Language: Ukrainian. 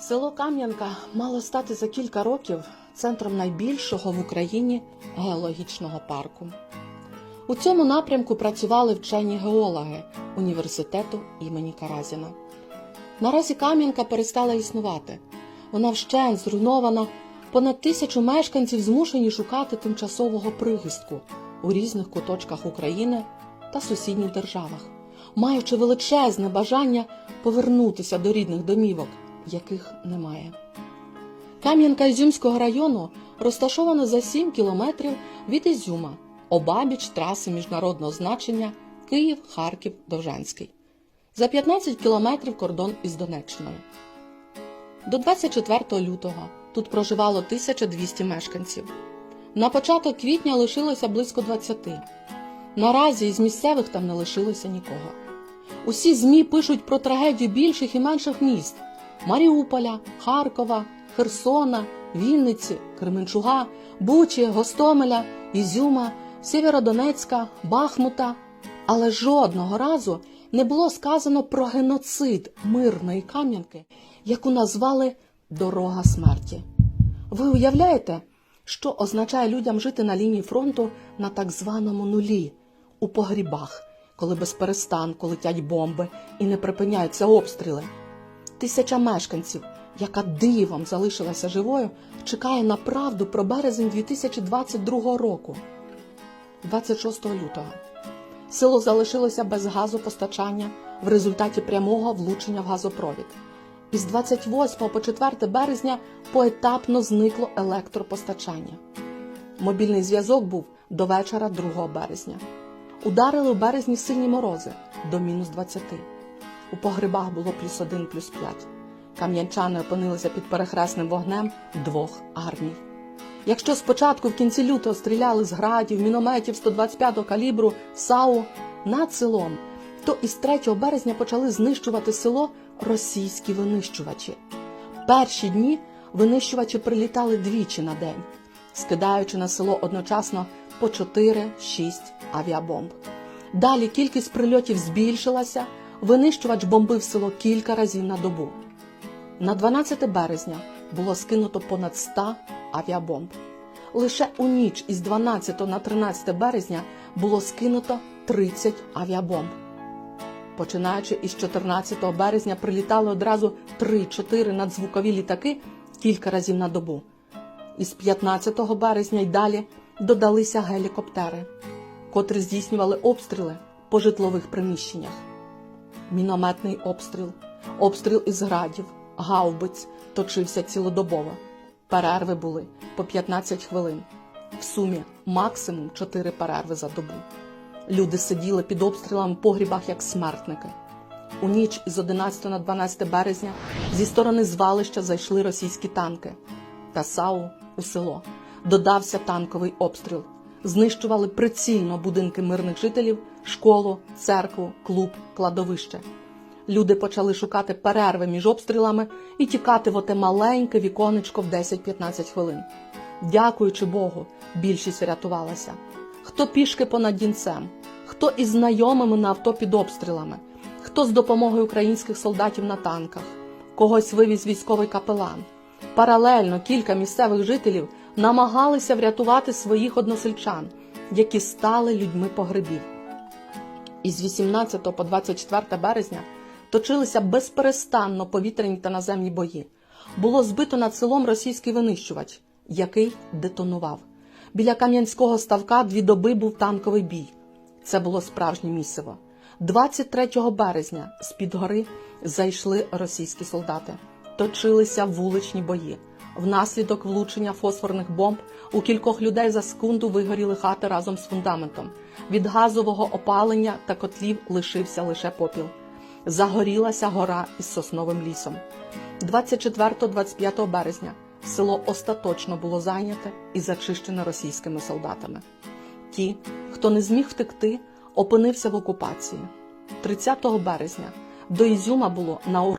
Село Кам'янка мало стати за кілька років центром найбільшого в Україні геологічного парку. У цьому напрямку працювали вчені геологи університету імені Каразіна. Наразі Кам'янка перестала існувати. Вона вщент зруйнована. Понад тисячу мешканців змушені шукати тимчасового прихистку у різних куточках України та сусідніх державах, маючи величезне бажання повернутися до рідних домівок, яких немає. Кам'янка Ізюмського району розташована за 7 кілометрів від Ізюма, обабіч траси міжнародного значення Київ, Харків, Довжанський. За 15 кілометрів кордон із Донеччиною. До 24 лютого тут проживало 1200 мешканців. На початок квітня лишилося близько 20. Наразі із місцевих там не лишилося нікого. Усі ЗМІ пишуть про трагедію більших і менших міст Маріуполя, Харкова, Херсона, Вінниці, Кременчуга, Бучі, Гостомеля, Ізюма, Сєвєродонецька, Бахмута. Але жодного разу не було сказано про геноцид мирної Кам'янки, яку назвали Дорога смерті. Ви уявляєте, що означає людям жити на лінії фронту на так званому нулі, у погрібах, коли без перестанку летять бомби і не припиняються обстріли? Тисяча мешканців, яка дивом залишилася живою, чекає на правду про березень 2022 року, 26 лютого. Село залишилося без газопостачання в результаті прямого влучення в газопровід. Із 28 по 4 березня поетапно зникло електропостачання. Мобільний зв'язок був до вечора 2 березня. Ударили у березні сильні морози до мінус 20. У погребах було плюс 1, плюс 5. Кам'янчани опинилися під перехресним вогнем двох армій. Якщо спочатку в кінці лютого стріляли з градів, мінометів 125-го калібру, САУ над селом, то із 3 березня почали знищувати село російські винищувачі. Перші дні винищувачі прилітали двічі на день, скидаючи на село одночасно по 4-6 авіабомб. Далі кількість прильотів збільшилася, винищувач бомбив село кілька разів на добу. На 12 березня було скинуто понад 100 авіабомб. Лише у ніч із 12 на 13 березня було скинуто 30 авіабомб. Починаючи із 14 березня прилітали одразу 3-4 надзвукові літаки кілька разів на добу. Із 15 березня й далі додалися гелікоптери, котрі здійснювали обстріли по житлових приміщеннях. Мінометний обстріл, обстріл із градів, гаубиць точився цілодобово. Перерви були по 15 хвилин. В сумі максимум 4 перерви за добу. Люди сиділи під обстрілами в погрібах як смертники. У ніч із 11 на 12 березня зі сторони звалища зайшли російські танки та САУ у село. Додався танковий обстріл. Знищували прицільно будинки мирних жителів, школу, церкву, клуб, кладовище. Люди почали шукати перерви між обстрілами і тікати в оте маленьке віконечко в 10-15 хвилин. Дякуючи Богу, більшість врятувалася. Хто пішки понад дінцем, хто із знайомими на авто під обстрілами, хто з допомогою українських солдатів на танках, когось вивіз військовий капелан. Паралельно кілька місцевих жителів намагалися врятувати своїх односельчан, які стали людьми погребів. Із 18 по 24 березня точилися безперестанно повітряні та наземні бої. Було збито над селом російський винищувач, який детонував. Біля Кам'янського ставка дві доби був танковий бій. Це було справжнє місиво. 23 березня з-під гори зайшли російські солдати. Точилися вуличні бої. Внаслідок влучення фосфорних бомб у кількох людей за секунду вигоріли хати разом з фундаментом. Від газового опалення та котлів лишився лише попіл. Загорілася гора із сосновим лісом. 24-25 березня село остаточно було зайняте і зачищене російськими солдатами. Ті, хто не зміг втекти, опинився в окупації. 30 березня до Ізюма було на